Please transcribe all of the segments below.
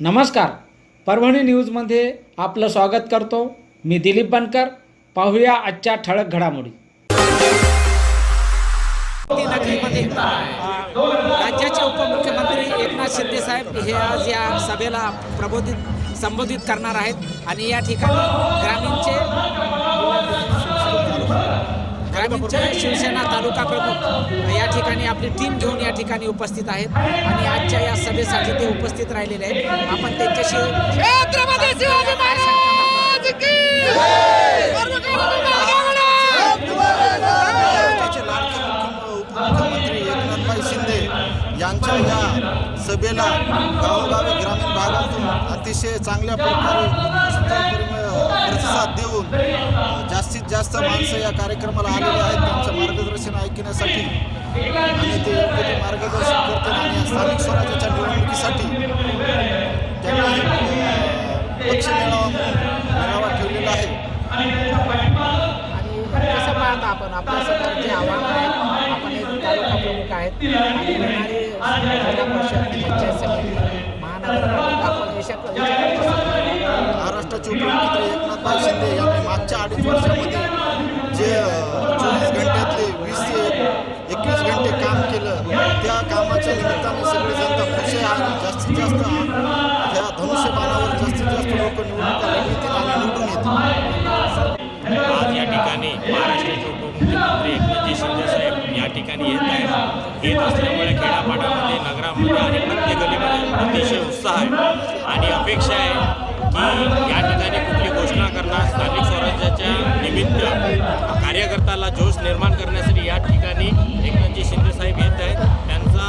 नमस्कार. परभणी न्यूजमध्ये आपलं स्वागत करतो. मी दिलीप बनकर. पाहूया आजच्या ठळक घडामोडी. नगरीमध्ये राज्याचे उपमुख्यमंत्री एकनाथ शिंदे साहेब हे आज या सभेला प्रबोधित संबोधित करणार आहेत. आणि या ठिकाणी ग्रामीणचे ग्रामीणचे शिवसेना तालुका प्रमुख या ठिकाणी आपली टीम घेऊन या ठिकाणी उपस्थित आहेत. आणि आजच्या या सभेसाठी ते उपस्थित राहिलेले आहेत. आपण त्यांच्याशी एकनाथभाई शिंदे यांच्या या सभेला गावोगावी ग्रामीण भागातून अतिशय चांगल्या प्रकारे प्रतिसाद देऊन जास्तीत जास्त माणसं या कार्यक्रमाला आलेले आहेत त्यांचं मार्गदर्शन ऐकण्यासाठी. आणि ते योग्य ते मार्गदर्शन करतील आणि स्थानिक स्वराज्याच्या निवडणुकीसाठी त्यांनी पक्ष मेळावा मेळावा ठेवलेला आहे. आणि कसं पाहता आपण आपल्या सरकारचे आव्हान आहे. आपण एक तालुका प्रमुख आहेत. आणि जिल्हा परिषद पंचायत समिती येत असल्यामुळे खेड्यापाड्यामध्ये नगरामध्ये आणि प्रत्येक गलीमध्ये अतिशय उत्साह आहे. आणि अपेक्षा आहे की या ठिकाणी कुठली घोषणा करणार स्थानिक स्वराज्याच्या निमित्त कार्यकर्त्याला जोश निर्माण करण्यासाठी या ठिकाणी एकनाथजी शिंदे साहेब येत आहेत. त्यांचा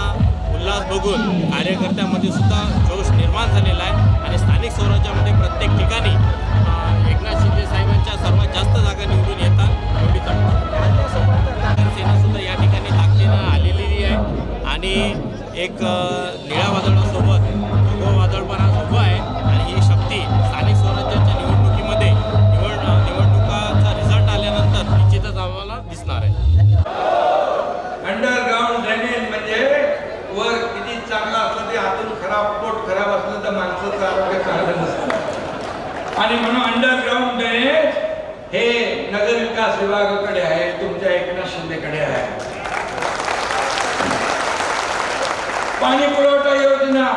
उल्हास बघून कार्यकर्त्यामध्ये सुद्धा जोश निर्माण झालेला आहे. आणि स्थानिक स्वराज्यामध्ये प्रत्येक ठिकाणी एकनाथ शिंदे साहेबांच्या सर्वात जास्त जागा निवडून येतात आणि एक निळ्या वादळासोबत भगवा वादळ पण आज उभं आहे. आणि ही शक्ती स्थानिक स्वराज्याच्या निवडणुकीमध्ये निवड निवडणुकाचा रिझल्ट आल्यानंतर निश्चितच आम्हाला दिसणार आहे. अंडरग्राऊंड ड्रेनेज म्हणजे वर किती चांगला असलं ते आतून खराब पोट खराब असलं तर माणसाचं आरोग्य चांगलं नसतं. आणि म्हणून अंडरग्राऊंड ड्रेनेज हे नगर विकास विभागाकडे आहे तुमच्या एकनाथ शिंदेकडे आहे. पाणी पुरवठा योजना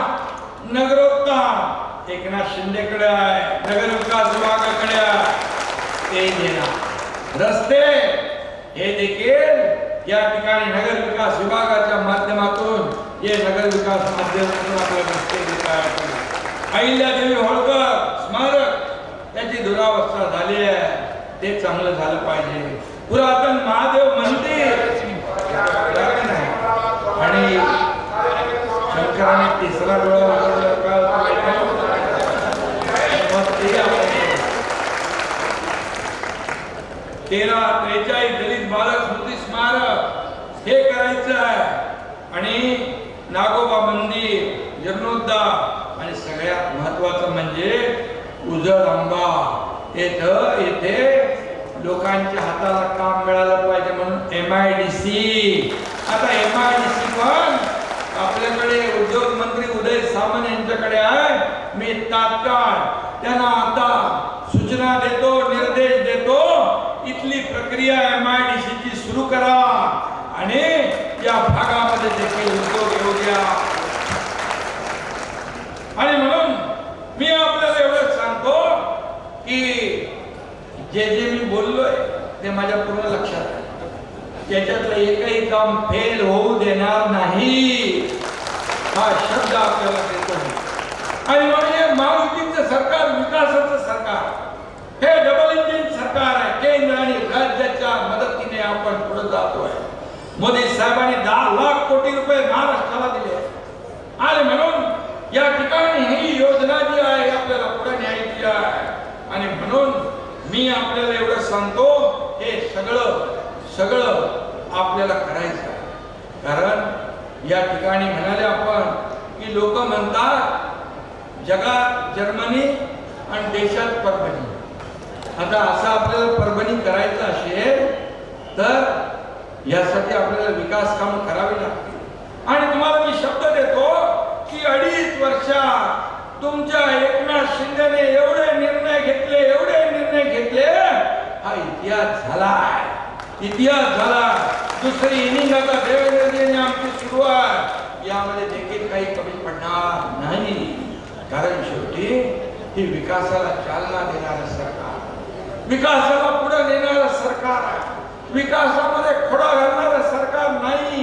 नगरोत्थान एकनाथ शिंदेकडे आहे नगर विकास विभागाकडे ते देणार. रस्ते हे देखील या ठिकाणी नगर विकास विभागाच्या माध्यमातून हे नगर विकास माध्यमातून आपल्याला रस्ते देता अहिल्यादेवी होळकर स्मारक. त्याची दुरावस्था झाली आहे. ते चांगलं झालं पाहिजे. पुरातन महादेव मंदिर झालं नाही. आणि शंकराने तिसरा डोळा उघडला का? मग ते आपण तेरा त्रेचाळीस दलित बालक स्मृती स्मारक हे करायचं आहे. आणि नागोबा मंदिर जीर्णोद्धार आणि सगळ्यात महत्वाचं म्हणजे उजळ आंबा येथं येथे लोकांच्या हाताला काम मिळालं पाहिजे म्हणून एम आय डी सी आता एम आय डी सी पण आपल्याकडे उद्योग मंत्री उदय सामंत यांच्याकडे आहे. मी तात्काळ त्यांना आता सूचना देतो. प्रक्रिया एम आय डी सीची सुरू करा. आणि या भागामध्ये देखील उद्योग येऊ द्या. आणि म्हणून मी आपल्याला एवढंच सांगतो की जे जे मी बोललोय ते माझ्या पूर्ण लक्षात आहे. त्याच्यातलं एकही काम फेल होऊ देणार नाही हा शब्द आपल्याला देतो आणि म्हणजे हे महायुतीचं सरकार विकासाचं सरकार हे डबल इंजिन सरकार आहे केंद्र आणि राज्याच्या मदतीने आपण पुढे जातोय. मोदी साहेबांनी दहा लाख कोटी रुपये महाराष्ट्राला दिले. आणि म्हणून या ठिकाणी ही योजना जी आहे आपल्याला पुढे न्यायची आहे. आणि म्हणून मी आपल्याला एवढं सांगतो हे सगळं सगळं आपल्याला करायचं आहे. कारण या ठिकाणी म्हणाले आपण की लोक म्हणतात जगात जर्मनी आणि देशात परभणी. आता असं आपल्याला परभणी करायचं असेल तर यासाठी आपल्याला विकास काम करावी लागतील. आणि तुम्हाला मी शब्द देतो की अडीच वर्षात तुमच्या एकनाथ शिंदेने एवढे निर्णय घेतले एवढे निर्णय घेतले हा इतिहास झालाय. इतिहास झाला दुसरी इनिंग आता देवेंद्रजीने आमची सुरुवात. आहे यामध्ये देखील काही कमी पडणार नाही. कारण शेवटी ही विकासाला चालना देणारं सरकार. विकासाला पुढे नेणारं सरकार आहे. विकासामध्ये खोडा घालणार सरकार नाही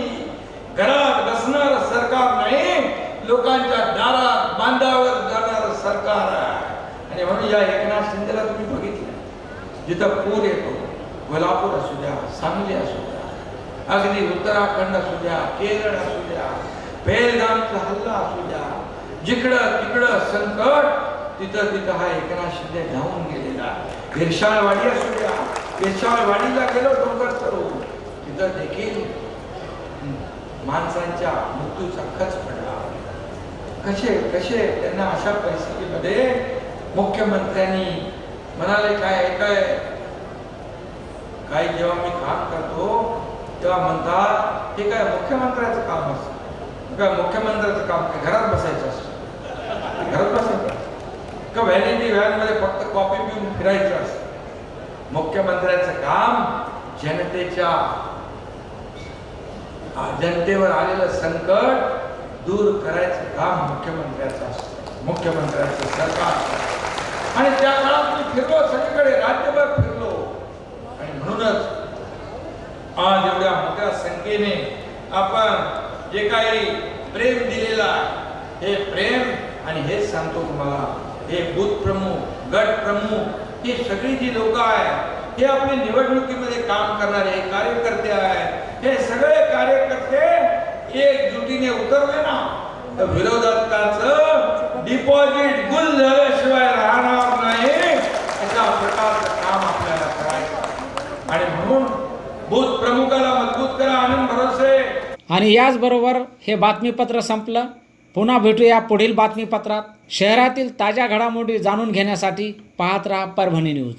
घरात बसणार सरकार नाही लोकांच्या दारात बांधावर जाणार सरकार आहे. आणि म्हणून या एकनाथ शिंदेला तुम्ही बघितलं. जिथं पूर येतो कोल्हापूर असू द्या सांगली असू द्या अगदी उत्तराखंड असू द्या केरळ असू द्या पेलगामचा हल्ला असू द्या जिकडं तिकडं संकट तिथं तिथं हा एकनाथ शिंदे धावून गेलेला हिरशाळवाडी असू द्या हिरशाळवाडीला गेलो दोन तिथं देखील माणसांच्या मृत्यूचा खच पडला. कसे कसे त्यांना अशा परिस्थितीमध्ये मुख्यमंत्र्यांनी म्हणाले काय काय काही जेव्हा मी काम करतो तेव्हा म्हणतात हे काय मुख्यमंत्र्याचं काम असतं? काय मुख्यमंत्र्याचं काम काय घरात बसायचं असतं? घरात बसायचं का व्हॅनिटी व्हॅनमध्ये फक्त कॉपी पिऊन फिरायचं असतं? मुख्यमंत्र्याचं काम जनतेच्या जनतेवर आलेलं संकट दूर करायचं काम मुख्यमंत्र्याचं असतं. मुख्यमंत्र्याचं सरकार. आणि त्या काळात मी फिरलो सगळीकडे राज्यभर फिरलो. आणि म्हणूनच आज एवढ्या मोठ्या संख्येने आपण जे काही प्रेम दिलेला हे प्रेम आणि हेच सांगतो तुम्हाला. हे बूथ प्रमुख गट प्रमुख ही सगळी जी लोक आहेत हे आपली निवडणुकीमध्ये काम करणारे हे कार्यकर्ते आहेत. एकजुटीने उतरले ना तर विरोधकाचं डिपॉझिट गुल झाल्याशिवाय राहणार नाही अशा प्रकारचं काम आपल्याला करायचं आणि म्हणून बूथ प्रमुखाला मजबूत करा आनंद भरोसे. आणि याचबरोबर हे बातमीपत्र संपलं. पुन्हा भेटूया पुढील बातमीपत्रात. शहरातील ताज्या घडामोडी जाणून घेण्यासाठी पाहत राहा परभणी न्यूज.